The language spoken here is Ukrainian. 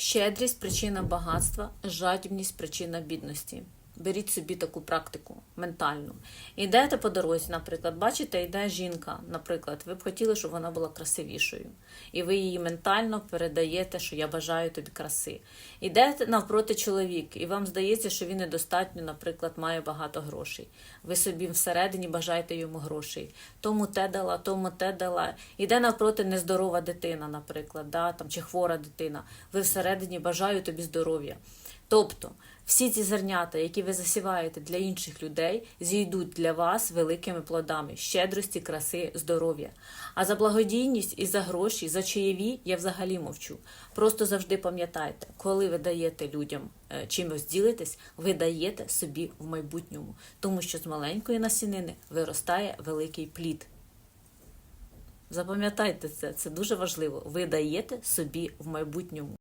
Щедрість причина багатства, жадібність причина бідності. Беріть собі таку практику ментальну. Ідете по дорозі, наприклад, бачите, йде жінка, наприклад, ви б хотіли, щоб вона була красивішою. І ви її ментально передаєте, що я бажаю тобі краси. Ідете навпроти чоловік, і вам здається, що він недостатньо, наприклад, має багато грошей. Ви собі всередині бажаєте йому грошей. Тому те дала, тому те дала. Іде навпроти нездорова дитина, наприклад, да, там, чи хвора дитина. Ви всередині бажаю тобі здоров'я. Тобто всі ці зернята, які ви засіваєте для інших людей, зійдуть для вас великими плодами щедрості, краси, здоров'я. А за благодійність і за гроші, за чаєві я взагалі мовчу. Просто завжди пам'ятайте, коли ви даєте людям е, чимось ділитесь, ви даєте собі в майбутньому, тому що з маленької насінини виростає великий плід. Запам'ятайте це, це дуже важливо. Ви даєте собі в майбутньому.